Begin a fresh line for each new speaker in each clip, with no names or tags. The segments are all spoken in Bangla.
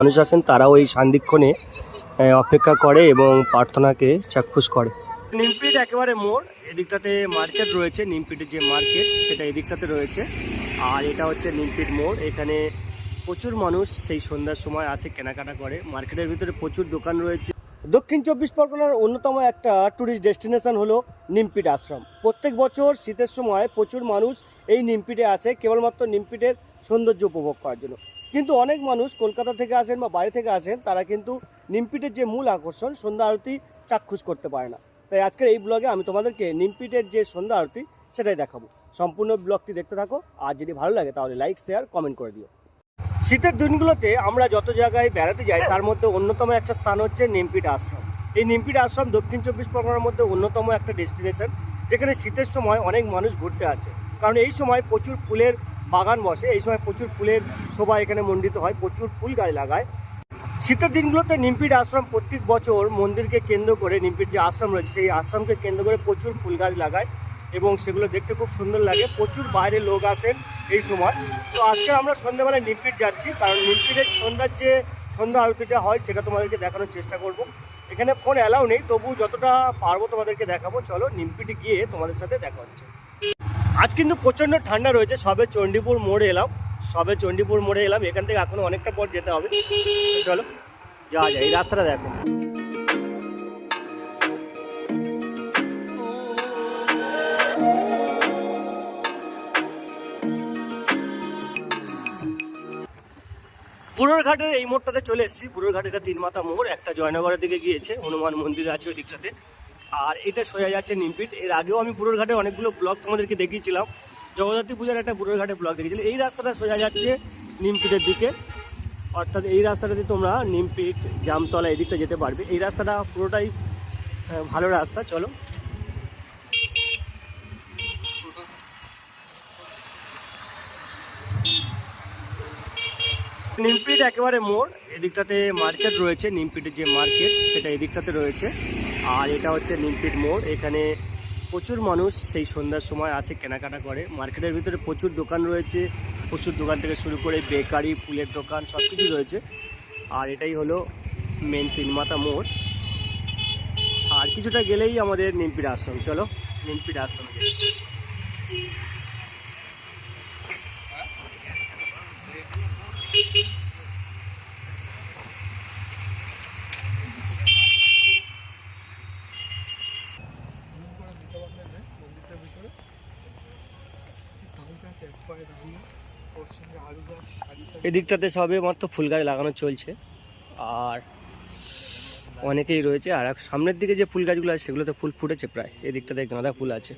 মানুষ আছেন তারাও এই সান্দিক্ষণে অপেক্ষা করে এবং প্রার্থনাকে চাক্ষুষ করে। নিমপিট একেবারে মোড় এদিকটাতে মার্কেট রয়েছে নিমপিটের যে মার্কেট সেটা এদিকটাতে রয়েছে। আর এটা হচ্ছে নিমপিট মোড় এখানে প্রচুর মানুষ সেই সন্ধ্যার সময় আসে কেনাকাটা করে। মার্কেটের ভিতরে প্রচুর দোকান রয়েছে। দক্ষিণ চব্বিশ পরগনার অন্যতম একটা ট্যুরিস্ট ডেস্টিনেশন হলো নিমপিট আশ্রম। প্রত্যেক বছর শীতের সময় প্রচুর মানুষ এই নিমপিটে আসে কেবলমাত্র নিমপিটের সৌন্দর্য উপভোগ করার জন্য। কিন্তু অনেক মানুষ কলকাতা থেকে আসেন বা বাইরে থেকে আসেন, তারা কিন্তু নিমপিটের যে মূল আকর্ষণ, সন্ধ্যা আরতি চাক্ষুষ করতে পারে না। তাই আজকের এই ব্লগে আমি তোমাদেরকে নিমপিটের যে সন্ধ্যা আরতি, সেটাই দেখাবো। সম্পূর্ণ ব্লগটি দেখতে থাকো, আর যদি ভালো লাগে তাহলে লাইক শেয়ার কমেন্ট করে দিও। শীতের দিনগুলোতে আমরা যত জায়গায় বেড়াতে যাই, তার মধ্যে অন্যতম একটা স্থান হচ্ছে নিমপিট আশ্রম। এই নিমপিট আশ্রম দক্ষিণ চব্বিশ পরগনার মধ্যে অন্যতম একটা ডেস্টিনেশন যেখানে শীতের সময় অনেক মানুষ ঘুরতে আসে। কারণ এই সময় প্রচুর ফুলের বাগান বসে। এই সময় প্রচুর ফুলের শোভা এখানে মণ্ডিত হয়, প্রচুর ফুল গাছ লাগায়। শীতের দিনগুলোতে নিমপিট আশ্রম প্রত্যেক বছর মন্দিরকে কেন্দ্র করে নিমপিট যে আশ্রম রয়েছে, সেই আশ্রমকে কেন্দ্র করে প্রচুর ফুল গাছ লাগায় এবং সেগুলো দেখতে খুব সুন্দর লাগে। প্রচুর বাইরে লোক আসেন এই সময়। তো আজকে আমরা সন্ধ্যাবেলায় নিমপিট যাচ্ছি, কারণ নিমপিটের সন্ধ্যার যে সন্ধ্যা আরতিটা হয়, সেটা তোমাদেরকে দেখানোর চেষ্টা করব। এখানে ফোন অ্যালাউ নেই, তবু যতটা পারব তোমাদেরকে দেখাবো। চলো নিমপিটে গিয়ে তোমাদের সাথে দেখা হচ্ছে। আজ কিন্তু প্রচণ্ড ঠান্ডা রয়েছে, সবে চণ্ডীপুর মোড়ে এলাম, সবে চণ্ডীপুর মোড়ে এলাম, এখান থেকে এখনও অনেকটা পথ যেতে হবে। চলো, যাওয়া যায় এই রাস্তাটা দেখো। বুড়োর ঘাটের এই মোড়টাতে চলে এসেছি বুড়োর ঘাটের তিন মাথা মোড়, একটা জয়নগরের দিকে গিয়েছে, হনুমান মন্দির আছে ওই দিকটাতে। আর এটা সোজা যাচ্ছে নিমপিট। এর আগেও আমি বুড়োর ঘাটে অনেকগুলো ব্লগ তোমাদেরকে দেখিয়েছিলাম। জগদ্ধাত্রী পূজার একটা বুড়োর ঘাটে ব্লগ দেখেছিলাম। এই রাস্তাটা সোজা যাচ্ছে নিমপিটের দিকে। অর্থাৎ এই রাস্তাটা দিয়ে তোমরা নিমপিট, জামতলা এই দিকটা যেতে পারবে। এই রাস্তাটা পুরোটাই ভালো রাস্তা, চলো। নিমপিট একেবারে মোড়। এদিকটাতে মার্কেট রয়েছে, নিমপিটের যে মার্কেট সেটা এদিকটাতে রয়েছে। আর এটা হচ্ছে নীলপিট মোড়। এখানে প্রচুর মানুষ সেই সন্ধ্যার সময় আসে কেনাকাটা করে। মার্কেটের ভিতরে প্রচুর দোকান রয়েছে। প্রচুর দোকান থেকে শুরু করে বেকারি, ফুলের দোকান সব কিছু রয়েছে। আর এটাই হলো মেন তিনমাতা মোড়। আর কিছুটা গেলেই আমাদের নিমপিড় আশ্রম। চলো নিমপিড় আশ্রম এদিকটাতে সবে মাত্র ফুল গাছ লাগানো চলছে। আর অনেকেই রয়েছে। আর সামনের দিকে যে ফুল গাছগুলো আছে, সেগুলোতে ফুল ফুটেছে প্রায়। এদিকটাতে গাঁদা ফুল আছে।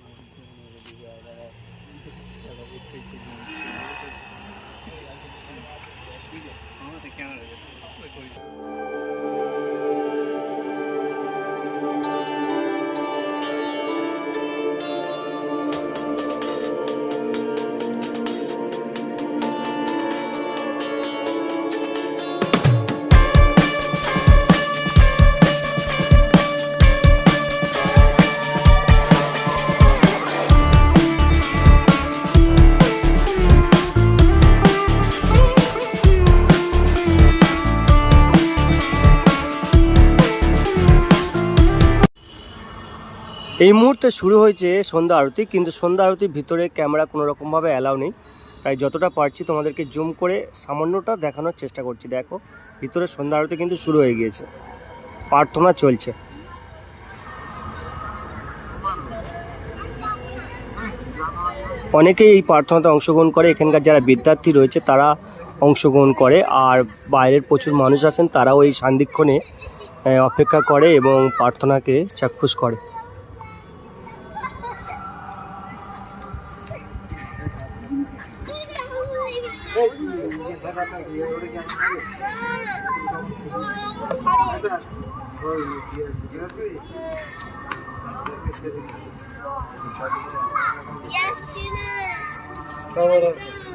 এই মুহূর্তে শুরু হয়েছে সন্ধ্যা আরতি, কিন্তু সন্ধ্যা আরতির ভিতরে ক্যামেরা কোনো রকমভাবে অ্যালাউ নেই। তাই যতটা পারছি তোমাদেরকে জুম করে সামান্যটা দেখানোর চেষ্টা করছি। দেখো, ভিতরে সন্ধ্যা আরতি কিন্তু শুরু হয়ে গিয়েছে। প্রার্থনা চলছে। অনেকেই এই প্রার্থনাতে অংশগ্রহণ করে। এখানকার যারা বিদ্যার্থী রয়েছে, তারা অংশগ্রহণ করে। আর বাইরের প্রচুর মানুষ আছেন, তারাও এই সান্দিক্ষণে অপেক্ষা করে এবং প্রার্থনাকে চাক্ষুষ করে।
Yes, Tina. Tamam.